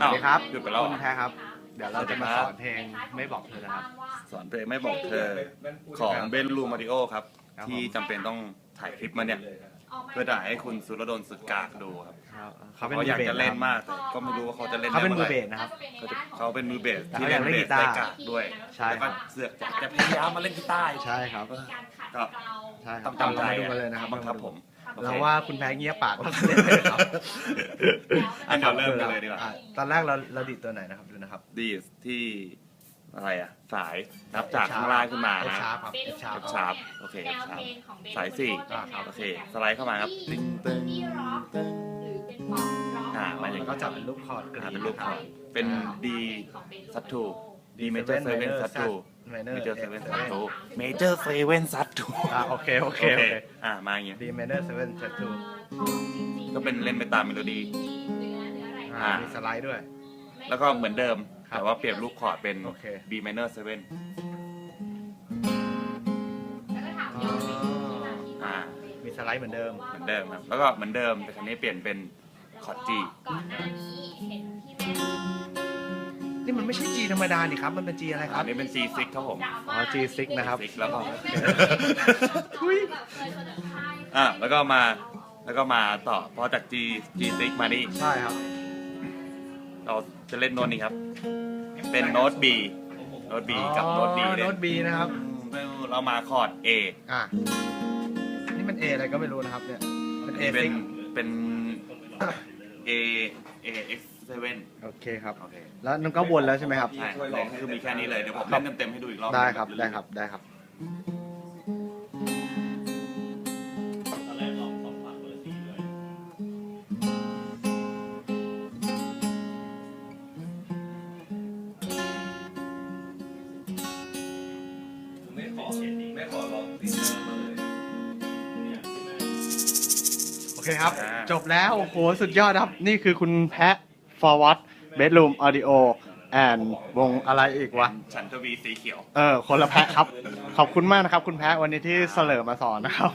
สวัสดีครับหยุดไปแล้วเหรอ คุณแพ้ครับ เดี๋ยวเราจะมาสอนเพลงไม่บอกเธอนะครับ สอนเพลงไม่บอกเธอของเบนลูมาริโอครับ ครับ ที่จำเป็นต้องถ่ายคลิปมาเนี่ย เพื่อถ่ายให้คุณสุรดลสุดกากดูครับเขาเป็นเขาอยากมือจะเบเล่สนนะครับมากแต่ก็ไม่รู้ว่าเขาจะเล่นเขาเป็นได้มือมื่เบไหสนะครับ เขาจะเขาเป็นมือเบสแต่ที่เขาเล่นอยากเล่นกีตาร์เบสได้กากด้วยใช่ แล้วครัก็บเสือกจะพยายามมาเล่นกีตาร์ใช่ครับ ก็ ใช่ครับต้องจำใจ เรามาดูกันเลยนะครับ บังคับผม เราว่าคุณแพ้เงียบปากมากเลยครับอันเดี๋ยวเริ่มกันเลยดีกว่า อะตอนแรกเราเราดิดตัวไหนนะครับดูนะครับ ดีที่อะไรอะ สายนับจากข้างล่างขึ้นมาเอนะชาร์ปครับเอชาร์ปชาร์ปโอเคชาร์ปสายสี่ อ่าครับ โอเค สไลด์เข้ามาครับตึ้งตึ้งตึ้งอ่ามาอย่างนี้ ก็จับเป็นรูปคอร์ดกรีอ่าดเป็นรูปคอร์ด เป็น D ซัตทู D เม major seven ซัตทูไมเนอร์ major seven ซัตทู major seven ซัตทูอ่าโอเคโอเคโอโอเคเคอ่ามาอย่างเงี้ยดีเมเนอร์เซเว่นเจ็ดทูก็เป็นเล่นไปตามเมโลดี้อ่ามีสไลด์ด้วย แล้วก็เหมือนเดิมครับแต่ว่าเปลี่ยนรูปคอร์ดเป็นโอเค B minor seven อ่ามีสไลด์เหมือนเดิมเหมือนเดิมครับแล้วก็เหมือนเดิมแต่ครั้นี้เปลี่ยนเป็นคอร์ด G ก่อนหน้านี้เห็นที่แม่ นี่มันไม่ใช่ G ธรรมดานี่ครับ มันเป็น G อะไรคอัรับ นนี้เป็น G 6ครับผม อ๋อ G6 นะครับ G6 แล้วก็ทุยอ่าแล้วก็มาแล้วก็มาต่อพอจาก G G 6 มานี่ใช่ครับ เราจะเล่นโน้ตนี้ครับ เป็นโน้ต B โน้ต B กับโน้ต D อ๋อเล่โน้ตน B นะครับ เรามาคอร์ด A อะ นี่มัน A อะไรก็ไม่รู้นะครับเนี่ย เป็น A เป็น6เป็น A A X 7โอเคครับ โอเคแล้วนั่นก็วนแล้วใช่ไหมครับ ใช่เลยคือมีแค่นี้เลยเดี๋ยวผมเล่นเต็มๆให้ดูอีกรอบได้ครับ ได้ครับ ได้ครับไม่ขอไม่ขอลองติดเนื้อมาเลยเนี่ยโอเคครับ อ่า จบแล้ว โอ้โห สุดยอดครับ นี่คือคุณแพะ forward bedroom audio and วงอะไรอีกวะ ฉันทวีสีเขียว เออ คนละแพะครับ ขอบคุณมากนะครับ คุณแพะวันนี้ที่เสลอมาสอนนะครับ